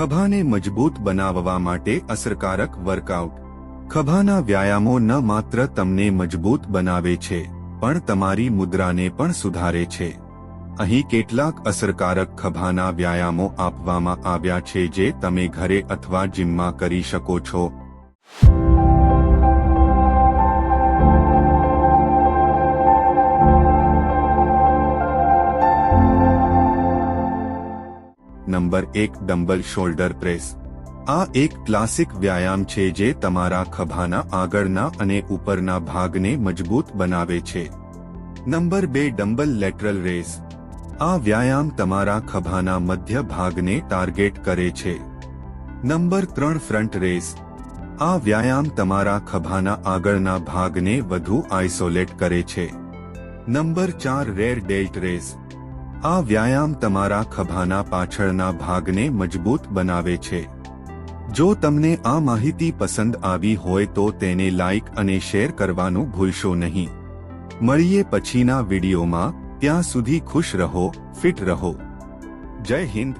ખભાને મજબૂત બનાવવા માટે અસરકારક વર્કઆઉટ. ખભાના વ્યાયામો ન માત્ર તમને મજબૂત બનાવે છે, પણ તમારી મુદ્રાને પણ સુધારે છે. અહીં કેટલાક અસરકારક ખભાના વ્યાયામો આપવામાં આવ્યા છે જે તમે ઘરે અથવા જિમમાં કરી શકો છો નંબર એક ડમ્બલ શોલ્ડર પ્રેસ. આ એક ક્લાસિક વ્યાયામ છે જે તમારા ખભાના આગળના અને ઉપરના ભાગને મજબૂત બનાવે છે. નંબર બે ડમ્બલ લેટરલ રેસ. આ વ્યાયામ તમારા ખભાના મધ્ય ભાગને ટાર્ગેટ કરે છે. નંબર ત્રણ ફ્રન્ટ રેસ. આ વ્યાયામ તમારા ખભાના આગળના ભાગને વધુ આઇસોલેટ કરે છે. નંબર ચાર રેર ડેલ્ટ રેસ. આ વ્યાયામ તમારા ખભાના પાછળના ભાગને મજબૂત બનાવે છે. જો તમને આ માહિતી પસંદ આવી હોય તો તેને લાઇક અને શેર કરવાનું ભૂલશો નહીં. મળીએ પછીના વિડીયોમાં, ત્યાં સુધી ખુશ રહો, ફિટ રહો. જય હિન્દ.